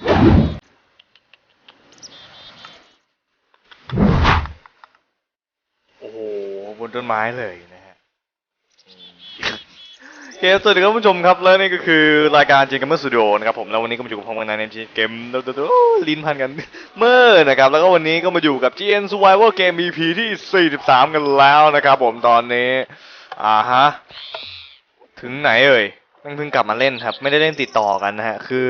โอ้โหบนต้นไม้เลยนะฮะเคสวัสดีครับผู้ชมครับ และนี่ก็คือรายการเจนกัมเมอร์สตูดิโอนะครับผม แล้ววันนี้ก็มาอยู่กับผมกันในเกมลิ้นพันกันเมื่อนะครับ แล้วก็วันนี้ก็มาอยู่กับ GN Survival Game EP ที่ 43 กันแล้วนะครับผมตอนนี้ อ่าฮะ ถึงไหนเอ่ยเพิ่งกลับมาเล่นครับ ไม่ได้เล่นติดต่อกันนะฮะ คือ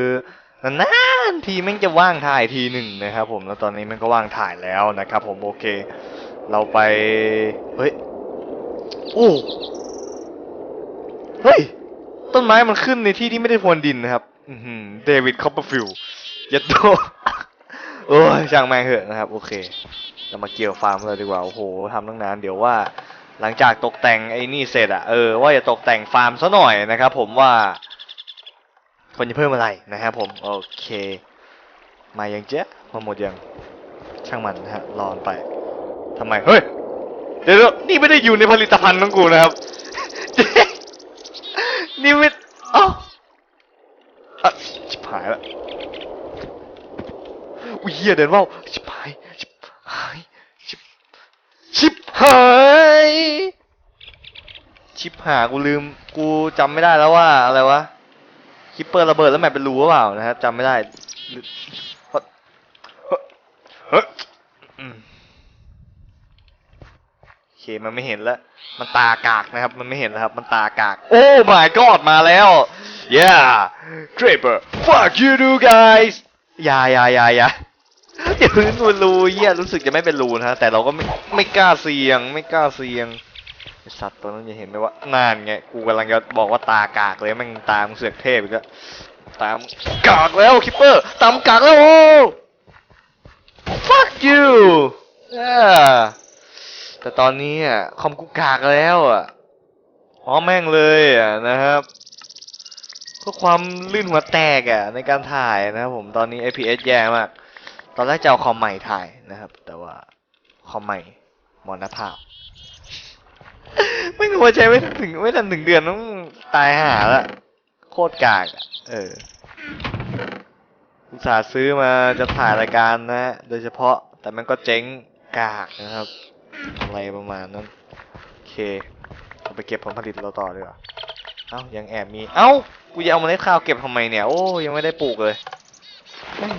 นานๆทีแม่งจะว่างถ่ายทีหนึ่งนะครับผมแล้วตอนนี้แม่งก็ว่างถ่ายแล้วนะครับผมโอเค เราไปเฮ้ยโอ้เฮ้ยต้นไม้มันขึ้นในที่ที่ไม่ได้พรวนดินนะครับอืเดวิดคอปเปอร์ฟิลด์ยัดโตโอ้ยช่างแม่งเถอะนะครับ โอเค เรามาเกี่ยวฟาร์มเลยดีกว่าโอ้โหทำตั้งนานเดี๋ยวว่าหลังจากตกแต่งไอ้นี่เสร็จอะเออว่าจะตกแต่งฟาร์มซะหน่อยนะครับผมว่า คนจะเพิ่มอะไรนะครับผม โอเค มายังเจ๊มาหมดยัง ช่างมันนะฮะรอนไปทำไม เฮ้ย เดี๋ยวนี่ไม่ได้อยู่ในผลิตภัณฑ์ของกูนะครับเจ๊นี่ไม่เอ้าอะชิบหายละอุ้ยเฮียเดินว่าชิบหาย ชิบหาย ชิบชิบหายชิบหายกูลืม กูจำไม่ได้แล้วว่าอะไรวะ คิปเปอร์ระเบิดแล้วแมปเป็นรูหรือเปล่านะครับจำไม่ได้หรือเฮ้ยเฮ้ยอืมโอเคมันไม่เห็นแล้ว มันตากากนะครับ มันไม่เห็นแล้วครับ มันตากาก โอ้ my god มาแล้ว yeah Draper fuck you do guys อย่าอย่าอย่าอย่าอย่าพื้นมันรูเหี้ยรู้สึกจะไม่เป็นรูนะฮะแต่เราก็ไม่ไม่กล้าเสี่ยง ไม่กล้าเสี่ยงไอ้ สัตว์ตัวนั้นจะเห็นไหมว่านานไงกูกำลังจะบอกว่าตากากเลยแม่งตามเสือกเทพอีกแล้วตามกากแล้วคิปเปอร์ตามกากแล้วโอ้ fuck you yeah แต่ตอนนี้อะคอมกูกากแล้วอะอ๋อแม่งเลยอะนะครับเพื่อความลื่นหัวแตกอะในการถ่ายนะครับผมตอนนี้ APS แย่มาก ตอนแรกจะเอาคอมใหม่ถ่ายนะครับ แต่ว่าคอมใหม่มรณภาพ ไม่รู้ว่าใช้ไม่ถึงไม่ทันถึงเดือนต้องตายหาละโคตรกากอะเอออุตส่าห์ซื้อมาจะถ่ายรายการนะโดยเฉพาะแต่มันก็เจ๊งกากนะครับ อะไรประมาณนั้น โอเคเอาไปเก็บผลผลิตเราต่อดีกว่าเอ้ายังแอบมี เอ้ากูจะเอาเมล็ดข้าวเก็บทำไมเนี่ย โอ้ยังไม่ได้ปลูกเลย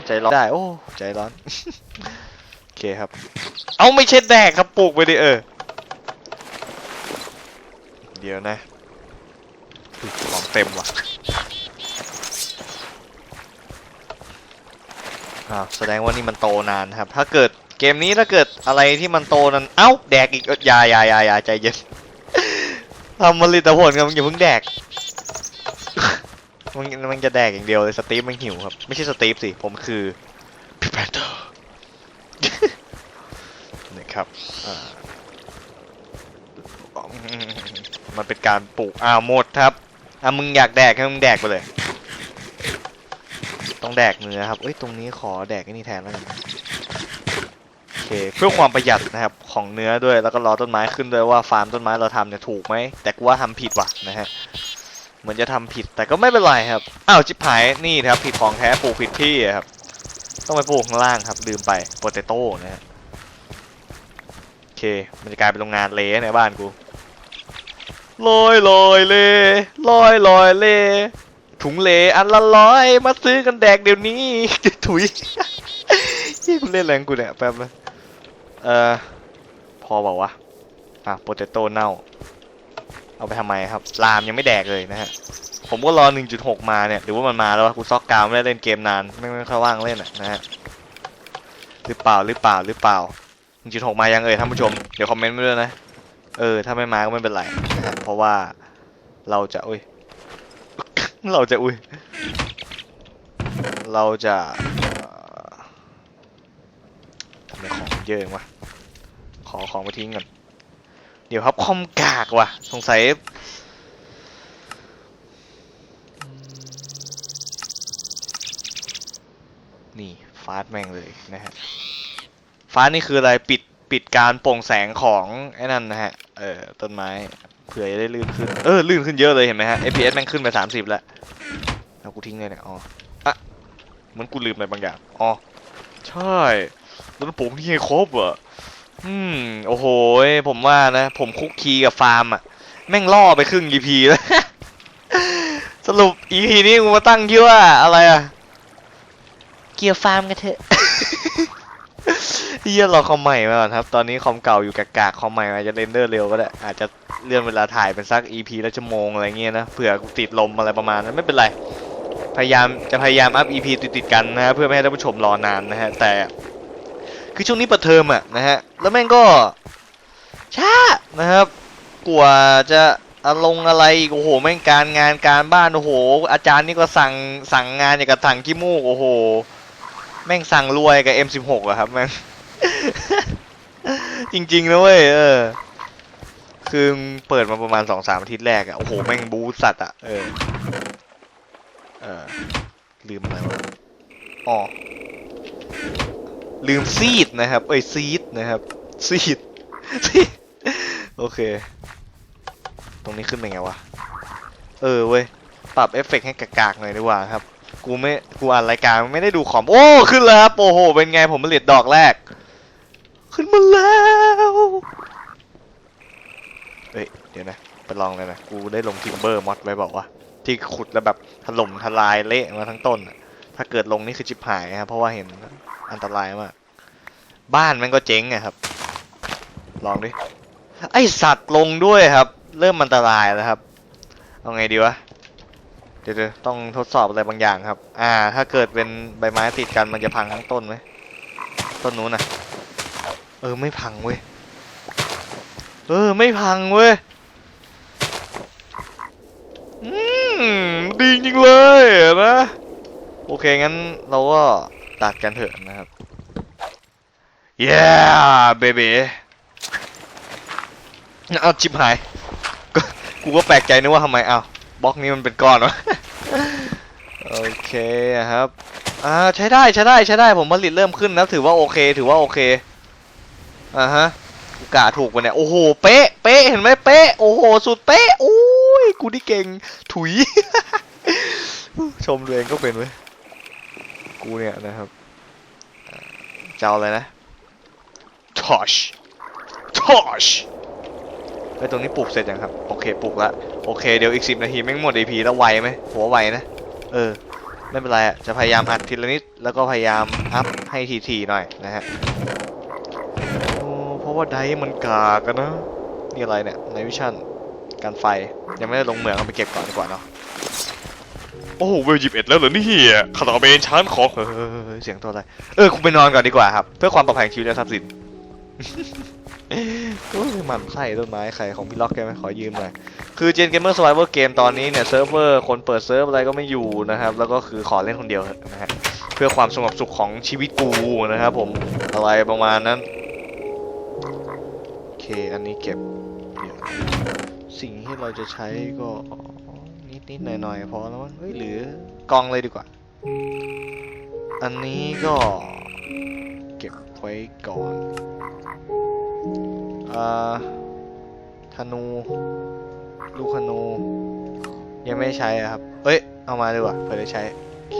ใจร้อนได้ โอ้ใจร้อน โอเคครับ เอาไม่ใช่แดกครับปลูกไปดิเออ เดี๋ยวนะของเต็มว่ะอ้าวแสดงว่านี่มันโตนานครับ ถ้าเกิดเกมนี้ถ้าเกิดอะไรที่มันโตนั้น เอ้า แดกอีกยายายายาใจเย็นทำผลิตผลกันมึงอย่าเพิ่งแดก มันมันจะแดกอย่างเดียวเลยสตีฟมันหิวครับ ไม่ใช่สตีฟสิ ผมคือพิแพนเตอร์นะครับอ่า มันเป็นการปลูกอ้าวหมดครับอะมึงอยากแดกให้มึงแดกไปเลย ต้องแดกเนื้อครับเอ้ยตรงนี้ขอแดกไอ้นี่แทนแล้วกันโอเคเพื่อความประหยัดนะครับของเนื้อด้วยแล้วก็รอต้นไม้ขึ้นด้วยว่าฟาร์มต้นไม้เราทำเนี่ยถูกไหมแต่กูว่าทำผิดว่ะนะฮะเหมือนจะทำผิดแต่ก็ไม่เป็นไรครับอ้าวจิบหายนี่นะครับผิดของแท้ปลูกผิดที่ครับต้องไปปลูกข้างล่างครับลืมไปโปเตโต้นะฮะโอเคมันจะกลายเป็นโรงงานเละในบ้านกู ลอยลอยเล่ลอยลอยเล่ถุงเลอันละร้อยมาซื้อกันแดกเดี๋ยวนี้ถุยยี่กูเล่นแรงกูเนี่ยแป๊บนะเออพอบอกว่าวะอะโปเตโต้เน่า เอาไปทำไมครับรามยังไม่แดกเลยนะฮะ ผมก็รอ 1.6 มาเนี่ยหรือว่ามันมาแล้วกูซอกกาวไม่ได้เล่นเกมนาน ไม่ไม่ค่อยว่างเล่นอะนะฮะหรือเปล่าหรือเปล่าหรือเปล่า 1.6 มายังเอ่ยท่านผู้ชม เดี๋ยวคอมเมนต์มาด้วยนะ เออ ถ้าไม่มาก็ไม่เป็นไรนะฮะเพราะว่าเราจะอุ้ย เราจะอุ้ย เราจะเอ่อทำไมของเยอะจังวะ ขอของมาทิ้งก่อน เดี๋ยวครับคอมกากว่ะ สงสัย นี่ฟาสแม่งเลยนะฮะฟาสนี่คืออะไรปิด ปิดการโปร่งแสงของไอ้นั่นนะฮะ เออต้นไม้เผื่อจะได้ลื่นขึ้น เออลื่นขึ้นเยอะเลยเห็นไหมฮะ FPS แม่งขึ้นไป 30 แล้วแล้วกูทิ้งเลยเนี่ยอ๋ออะเหมือนกูลืมอะไรบางอย่างอ๋อใช่แล้วต้องปลูกนี่ให้ครบอะอืมโอ้โหยผมว่านะ ผมคุกคีกับฟาร์มอะแม่งล่อไปครึ่ง EP แล้วสรุป EP นี้กูมาตั้งชื่อว่าอะไรอะเกียร์ฟาร์มกันเถอะ เฮียรอคอมใหม่มาก่อนครับ ตอนนี้คอมเก่าอยู่กากๆคอมใหม่อาจจะเรนเดอร์เร็วก็ได้ อาจจะเลื่อนเวลาถ่ายเป็นสัก EP ละชั่วโมงอะไรเงี้ยนะ เผื่อติดลมอะไรประมาณนั้นไม่เป็นไร พยายามจะพยายามอัพ EP ติดๆกันนะฮะเพื่อไม่ให้ท่านผู้ชมรอนานนะฮะ แต่ คือช่วงนี้ปิดเทอมอะนะฮะ แล้วแม่งก็ช้านะครับกลัวจะอารมณ์อะไรโอ้โหแม่งการงานการบ้านโอ้โห อาจารย์นี่ก็สั่งสั่งงานอย่างกับสั่งขี้มูกโอ้โห แม่งสั่งรวยกับ M16 อะครับแม่ง จริงๆนะเว้ยเออ คือเปิดมาประมาณสองสามอาทิตย์แรกอะโอ้โห แม่งบูสัตว์อะเออ เออ ลืมอะไรวะอ๋อ ลืมซีดนะครับ เอ้ยซีดนะครับ ซีดซีด โอเค ตรงนี้ขึ้นเป็นไงวะ เออเว้ย ปรับเอฟเฟกต์ให้กากๆหน่อยดีกว่าครับ กูไม่ กูอ่านรายการไม่ได้ดูคอม โอ้ ขึ้นแล้วครับ โอ้โห เป็นไงผมผลิตดอกแรก ขึ้นมาแล้ว เฮ้ย เดี๋ยวนะ ไปลองเลยนะ กูได้ลงทิมเบอร์มอดไว้บอกว่า ที่ขุดแล้วแบบถล่มทลายเละมาทั้งต้น ถ้าเกิดลงนี่คือชิบหายครับ เพราะว่าเห็นอันตรายมาก บ้านมันก็เจ๊งอะครับ ลองดิ ไอสัตว์ลงด้วยครับ เริ่มอันตรายแล้วครับ เอาไงดีวะ เดี๋ยวต้องทดสอบอะไรบางอย่างครับ อ่า ถ้าเกิดเป็นใบไม้ติดกันมันจะพังทั้งต้นไหมต้นนู้นนะ เออไม่พังเว้ย เออไม่พังเว้ย อืมดีจริงเลยนะ โอเคงั้นเราก็ตัดกันเถอะนะครับ yeah baby เอาชิบหาย กูก็แปลกใจนึกว่าทำไมเอาบล็อกนี้มันเป็นก้อนวะโอเคครับอ่าใช้ได้ใช้ได้ใช้ได้ผมผลิตเริ่มขึ้นแล้วถือว่าโอเค ถือว่าโอเค อ่าฮะกูกะถูกปะเนี่ยโอ้โหเป๊ะเป๊ะเห็นไหมเป๊ะโอ้โหสุดเป๊ะโอ้ยกูนี่เก่งถุย ชมตัวเองก็เป็นเว้ยกูเนี่ยนะครับจะเอาอะไรนะ Tosh Tosh ไอตรงนี้ปลูกเสร็จยังครับ โอเคปลูกละโอเคเดี๋ยวอีกสิบนาทีแม่งหมด EP แล้วไวไหมหัวไวนะ เออ ไม่เป็นไรอะจะพยายามอัดทีละนิด แล้วก็พยายามอัพให้ทีๆหน่อยนะฮะ ราะว่าไดมันกากันนะ นี่อะไรเนี่ยในวิชั่นการไฟยังไม่ได้ลงเหมืองเอาไปเก็บก่อนดีกว่าเนาะโอ้โหเวลยิบเอ็ดแล้วเหรอนี่ขนาดเป็นชั้นของเฮ้ยเสียงตัวอะไรเออคุณไปนอนก่อนดีกว่าครับ เพื่อความปลอดภัยของชีวิตและทรัพย์สินก็หมันไส้ต้นไม้ใครของพี่ล็อกแกไหมขอยืมหน่อยคือเจนเกมเมอร์สไ i เวอร์เกมตอนนี้เนี่ยเซิร์ฟเวอร์คนเปิดเซิร์ฟอะไรก็ไม่อยู่นะครับ แล้วก็คือขอเล่นคนเดียวเถอะนะฮะเพื่อความสงบสุขของชีวิตกูนะครับผมอะไรประมาณนั้น อเคอันนี้เก็บ สิ่งที่เราจะใช้ก็นิดนิดๆหน่อยหน่อยๆพอแล้วมั้งเฮ้ยหรือกองเลยดีกว่า อันนี้ก็เก็บไว้ก่อนอ่าธนู ลูกธนู ยังไม่ใช้ครับ เอ้ย เอามาดีกว่าเพื่อได้ใช้ โอเค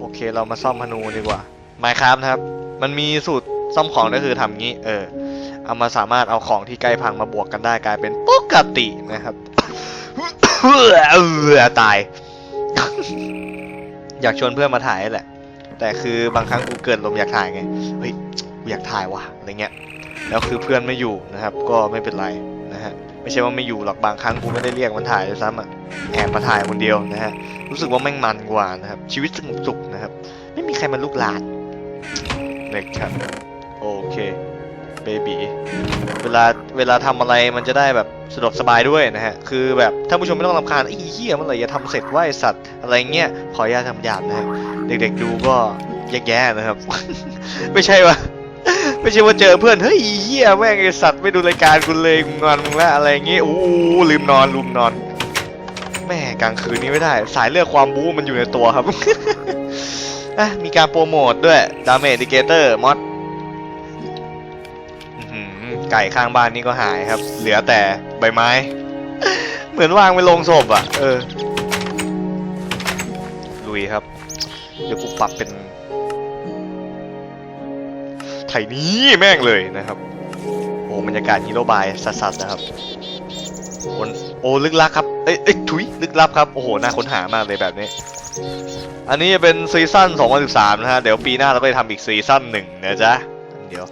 โอเค เรามาซ่อมธนูดีกว่า Minecraft นะครับ มันมีสูตรซ่อมของก็คือทำงี้ เออ เอามาสามารถเอาของที่ใกล้พังมาบวกกันได้กลายเป็นปกตินะครับเตาย อยากชวนเพื่อนมาถ่ายแหละ แต่คือบางครั้งกูเกิดลมอยากถ่ายไง เฮ้ยกูอยากถ่ายว่ะอะไรเงี้ย แล้วคือเพื่อนไม่อยู่นะครับ ก็ไม่เป็นไรนะฮะ ไม่ใช่ว่าไม่อยู่หรอกบางครั้งกูไม่ได้เรียกมันถ่ายด้วยซ้ำอะ แอบมาถ่ายคนเดียวนะฮะ รู้สึกว่าแม่งมันกว่านะครับ ชีวิตสงบสุขนะครับ ไม่มีใครมาลุกลานนะครับโอเค เบบีเวลาเวลาทำอะไรมันจะได้แบบสะดวกสบายด้วยนะฮะ คือแบบท่านผู้ชมไม่ต้องรำคาญไอ้เหี้ยเมื่อไหร่จะทำเสร็จว่าไอสัตว์อะไรเงี้ย ขออนุญาตทำหยาบนะฮะ เด็กๆดูก็แยกๆนะครับ ไม่ใช่ว่าไม่ใช่ว่าเจอเพื่อน เฮ้ยเหี้ยแม่งไอสัตว์ไม่ดูรายการกูเลยงอนมึงละอะไรเงี้ยโอ้ลืมนอนลืมนอน แม่กลางคืนนี้ไม่ได้ สายเลือดความบู๊มันอยู่ในตัวครับอะมีการโปรโมทด้วยดาเมจดิเกเตอร์มอด ไก่ข้างบ้านนี่ก็หายครับ เหลือแต่ใบไม้ เหมือนวางไปลงศพอะ เออ ลุยครับ เดี๋ยวกูปรับเป็นไถนี้แม่งเลยนะครับ โอ้บรรยากาศฮีโร่บายสัสๆนะครับโอ้โอ้ลึกลับครับ เอ้ยเอ้ยถุยลึกลับครับ โอ้โห น่าค้นหามากเลยแบบนี้ อันนี้จะเป็นซีซั่น2013 นะฮะ เดี๋ยวปีหน้าเราก็จะทำอีกซีซั่นหนึ่งนะจ๊ะ เดี๋ยว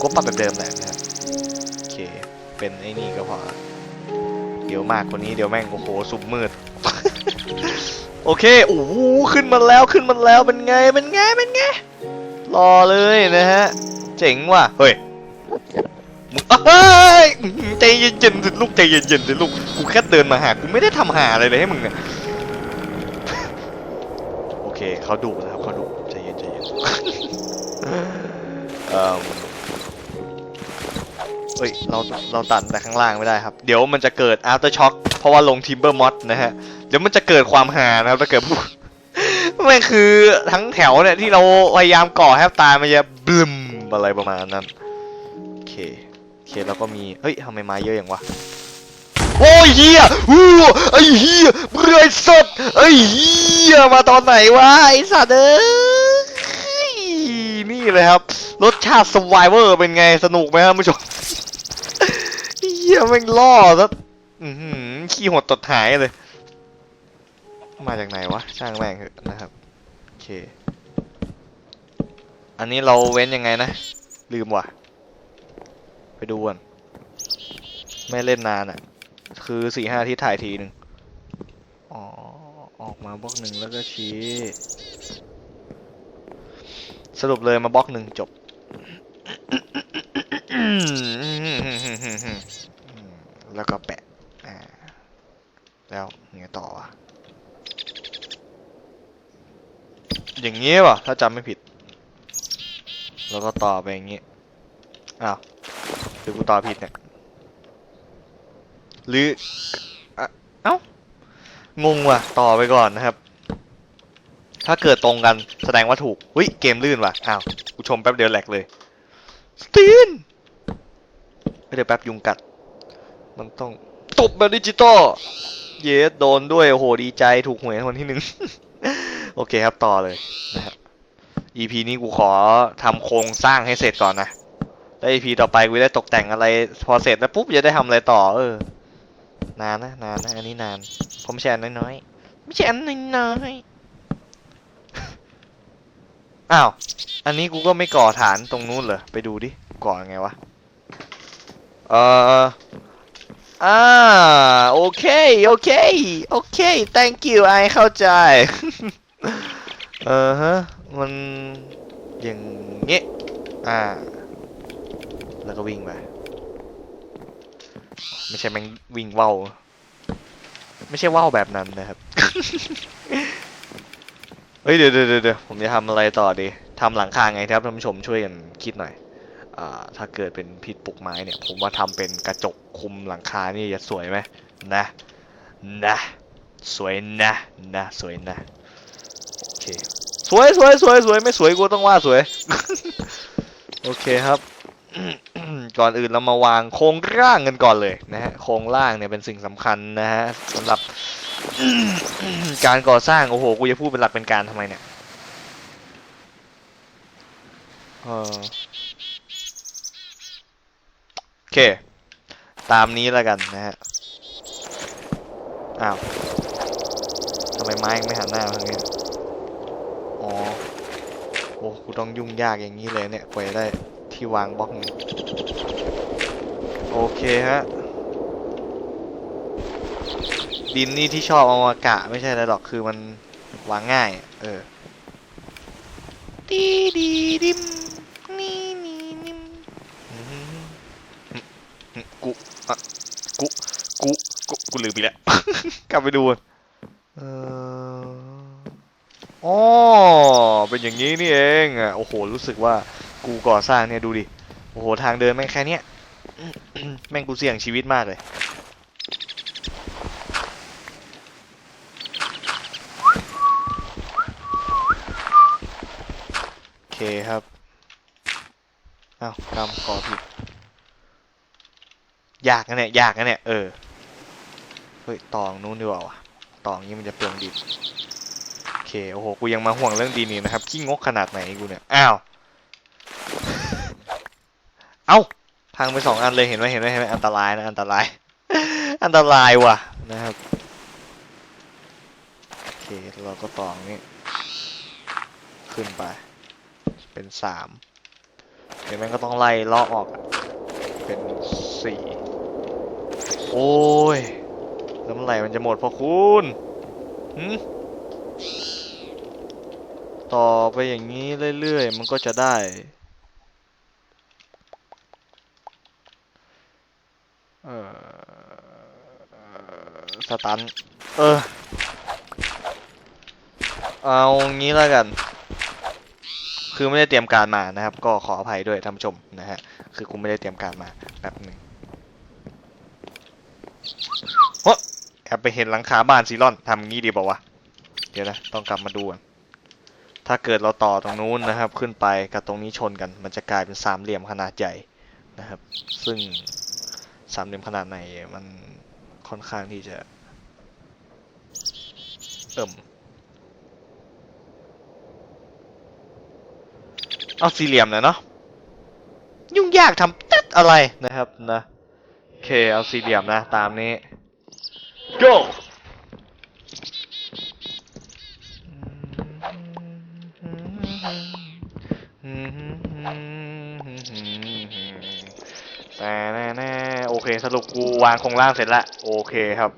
ก็ปรับแบบเดิมแหละนะ เป็นไอ้นี่ก็พอเดี๋ยวมากกว่านี้เดี๋ยวแม่งโอ้โหสุมมืด โอเคโอ้โหขึ้นมาแล้วขึ้นมาแล้วเป็นไงเป็นไงเป็นไงรอเลยนะฮะ เจ๋งว่ะเฮ้ยมึงเอ้ยใจเย็นๆสิลูกใจเย็นๆสิลูกกูแค่เดินมาหากูไม่ได้ทำหาอะไรเลยให้มึงเนี่ยโอเคเขาดุนะครับเขาดุใจเย็นใจเย็นเอ่อ เฮ้ยเราเราตัดแต่ข้างล่างไม่ได้ครับ เดี๋ยวมันจะเกิด after shock เพราะว่าลง timber mod นะฮะ เดี๋ยวมันจะเกิดความหานะครับถ้าเกิดพูดมันคือทั้งแถวเนี่ยที่เราพยายามก่อแทบตายมันจะบลึมอะไรประมาณนั้นโอเคโอเคแล้วก็มีเฮ้ยทำไมมาเยอะอย่างวะโอ้ยเฮียอู้ไอเฮียเบื่อสัตว์ไอเฮียมาตอนไหนวะไอสัตว์เอ้ยนี่เลยครับ รสชาติ Survivor เป็นไงสนุกไหมครับผู้ชม ฮียแม่งล่อซะขี้หดตดหายเลย มาจากไหนวะช่างแม่งเถอะนะครับโอเค อันนี้เราเว้นยังไงนะ ลืมว่ะ ไปดูก่อนไม่เล่นนานอะ คือสี่ห้าที่ถ่ายทีหนึ่งอ๋อออกมาบล็อกหนึ่งแล้วก็ชี้ สรุปเลยมาบล็อกหนึ่งจบ แล้วก็แปะอ่าแล้วไงต่อวะอย่างงี้ป่ะถ้าจำไม่ผิด แล้วก็ต่อไปอย่างงี้อ้าวหรือกูต่อผิดเนี่ยหรือเอ้างงว่ะต่อไปก่อนนะครับ ถ้าเกิดตรงกันแสดงว่าถูกเฮ้ยเกมลื่นว่ะอ้าวกูชมแป๊บเดียวแหลกเลยสตีนเดี๋ยวแป๊บยุงกัด มันต้องตบแบบดิจิตอลเยสโดนด้วยโอ้โหดีใจถูกหวยรางวันที่หนึ่ง โอเคครับต่อเลยนะครับ EP นี้กูขอทำโครงสร้างให้เสร็จก่อนนะแล้ว EP ต่อไปกูได้ตกแต่งอะไร พอเสร็จแล้วปุ๊บจะได้ทำอะไรต่อ เออ นานนะนานนะอันนี้นาน ผมไม่ใช่อันน้อยๆไม่ใช่อันน้อยๆอ้าวอันนี้กูก็ไม่ก่อฐานตรงนู้นเหรอไปดูดิก่อยังไงวะเอ่อ อ่าโอเคโอเคโอเค thank you ไอเข้าใจเออฮะมันอย่างเงี้ยอ่า แล้วก็วิ่งไปไม่ใช่แม่งวิ่งว่าวไม่ใช่ว่าวแบบนั้นนะครับเฮ้ยเดี๋ยวเดี๋ยวเดี๋ยวผมจะทำอะไรต่อดีทำหลังคาไงครับท่านผู้ชมช่วยกันคิดหน่อย ถ้าเกิดเป็นพิษปลูกไม้เนี่ย ผมว่าทำเป็นกระจกคุมหลังคานี่จะสวยไหมนะนะ สวยนะนะสวยนะโอเคสวยสวยสวยสวยไม่สวยกูต้องว่าสวย โอเคครับก่อนอื่นเรามาวางโครงร่างกันก่อนเลยนะฮะโครงร่างเนี่ยเป็นสิ่งสำคัญนะฮะสำหรับการก่อสร้างโอ้โหกูจะพูดเป็นหลักเป็นการทำไมเนี่ยเออโอ เค ตามนี้แล้วกันนะฮะ อ้าวทำไมไม้ไม่หันหน้ามาทางนี้ อ๋อ โอ้กูต้องยุ่งยากอย่างนี้เลยเนี่ยกว่าจะได้ที่วางบล็อกนี้โอเคฮะ ดินนี่ที่ชอบเอามากะไม่ใช่อะไรหรอกคือมันวางง่าย เออดีดีดิม นี่นี่นิมอืมอืมกูอะกู กู กู กูลืมไปแล้ว ก ลับไปดูอนเอออ๋อเป็นอย่างนี้นี่เองอะโอ้โหรู้สึกว่ากูก่อสร้างเนี่ยดูดิโอ้โหทางเดินแม่งแค่เนี้ยแม่งกูเสี่ยงชีวิตมากเลยโอเคครับอ้าวกำก่อผิดยากนะเนี่ยยากนะเนี่ยเออ เฮ้ยตองนู้นดีกว่าวะตองนี้มันจะเปลืองดินโอเคโอ้โหกูยังมาห่วงเรื่องดินนี่นะครับขี้งกขนาดไหนกูเนี่ยอ้าวเอ้าพังไปสองอันเลยเห็นไหมเห็นไหมเห็นไหมอันตรายนะอันตราย อันตรายว่ะนะครับโอเคเราก็ตองนี้ขึ้นไป เป็นสามเดี๋ยวแม่งก็ต้องไล่เลาะออกเป็นสี่โอ้ย แล้วเมื่อไหร่มันจะหมดพอคุณหืมต่อไปอย่างนี้เรื่อยๆ มันก็จะได้ เออสตัน เออ เอางี้แล้วกัน คือไม่ได้เตรียมการมานะครับ ก็ขออภัยด้วยท่านผู้ชมนะฮะ คือกูไม่ได้เตรียมการมาแบบหนึ่งโอะแอ บไปเห็นหลังคาบ้านซีรอนทำงี้ดีเปล่าวะเดี๋ยวนะต้องกลับมาดูก่อนถ้าเกิดเราต่อตรงนู้นนะครับ ขึ้นไปกับตรงนี้ชนกัน มันจะกลายเป็นสามเหลี่ยมขนาดใหญ่นะครับ ซึ่งสามเหลี่ยมขนาดไหนมันค่อนข้างที่จะเอิ่มเอาสี่เหลี่ยมนะเนาะยุ่งยากทำตัดอะไรนะครับนะโอเคเอาสี่เหลี่ยมนะตามนี้ go แต่แน่ๆโอเคสรุปกูวางโครงล่างเสร็จละโอเคครับ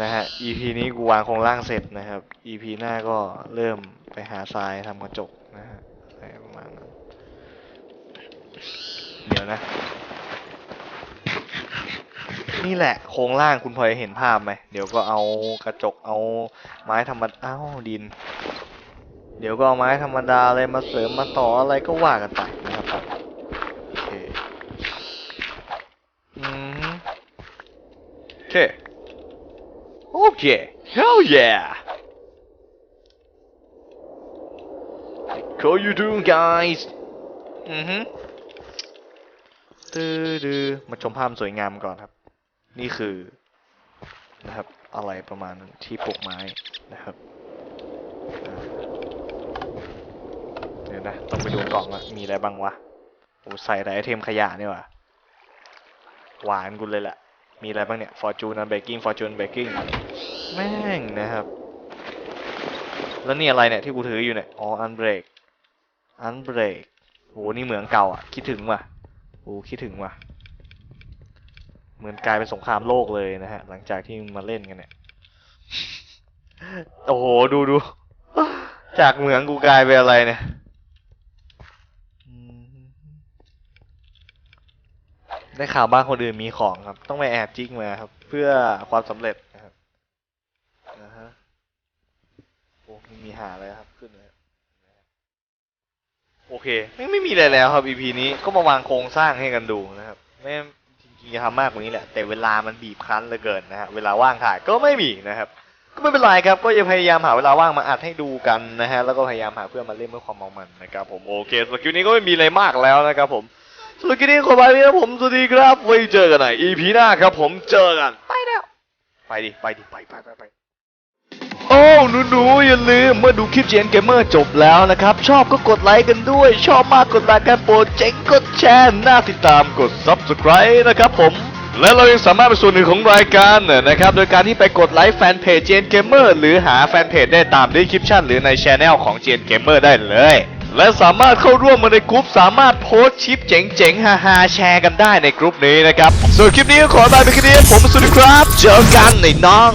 นะฮะ EP นี้กูวางโครงล่างเสร็จนะครับ EP หน้าก็เริ่มไปหาทรายทำกระจกนะฮะอะไรประมาณนั้นเดี๋ยวนะ นี่แหละโครงล่างคุณพลอยเห็นภาพไหมเดี๋ยวก็เอากระจกเอาไม้ธรรมดาเอ้าดิน เดี๋ยวก็เอาไม้ธรรมดาอะไรมาเสริมมาต่ออะไรก็ว่ากันไปนะครับโอเคอืมโอเคโอเค hell yeah how you doing guys อือฮึตื้อดือมาชมภาพสวยงามก่อนครับ นี่คือนะครับอะไรประมาณนั้นที่ปลูกไม้นะครับเดี๋ยวนะต้องไปดูกล่องว่ามีอะไรบ้างวะโอ้ใส่แต่ไอเทมขยะนี่ว่าหวานกุนเลยแหละมีอะไรบ้างเนี่ย Fortune Baking Fortune Baking แม่งนะครับ แล้วนี่อะไรเนี่ยที่กูถืออยู่เนี่ยอ๋อ Unbreak Unbreak โหนี่เหมืองเก่าอะคิดถึงว่ะโอ้คิดถึงว่ะ เหมือนกลายเป็นสงครามโลกเลยนะฮะ หลังจากที่มาเล่นกันเนี่ย โอ้โห ดูดู จากเหมืองกูกลายเป็นอะไรเนี่ยได้ข่าวบ้านคนอื่นมีของครับ ต้องไปแอบจิกมาครับ เพื่อความสำเร็จนะครับนะฮะโอ้มีหาเลยครับขึ้นเลยโอเคไม่ไม่มีอะไรแล้วครับ EP นี้ก็มาวางโครงสร้างให้กันดูนะครับไม่ ริงๆจะทำมากกว่านี้แหละ แต่เวลามันบีบคั้นเหลือเกินนะฮะเวลาว่างถ่ายก็ไม่มีนะครับ ก็ไม่เป็นไรครับ ก็จะพยายามหาเวลาว่างมาอัดให้ดูกันนะฮะแล้วก็พยายามหาเพื่อนมาเล่นเพื่อความเมามันนะครับผมโอเคสำหรับคลิปนี้ก็ไม่มีอะไรมากแล้วนะครับผมสำหรับคลิปนี้ขอไปนี้นะผมสวัสดีครับไว้เจอกันใหม่ EP หน้าครับผมเจอกันไปแล้วไปดิไปดิไปไปไปไป โอ้หนูหนูๆอย่าลืมเมื่อดูคลิปเจนเกมเมอร์จบแล้วนะครับ ชอบก็กดไลค์กันด้วย ชอบมากกดไลค์กันโปรดเจ๋งกดแชร์น่าติดตามกด Subscribe นะครับผมและเรายังสามารถเป็นส่วนหนึ่งของรายการนะครับ โดยการที่ไปกดไลค์แฟนเพจเจนเกมเมอร์หรือหาแฟนเพจได้ตามดีคริปชันหรือในช anel ของเจนเกมเมอร์ได้เลย และสามารถเข้าร่วมมาในกลุ่มสามารถโพสชิปเจ๋งๆฮาๆแชร์กันได้ในกลุ่มนี้นะครับ ส่วนคลิปนี้ขอลาไปแค่นี้ผมสวัสดีครับ เจอกันในน้อง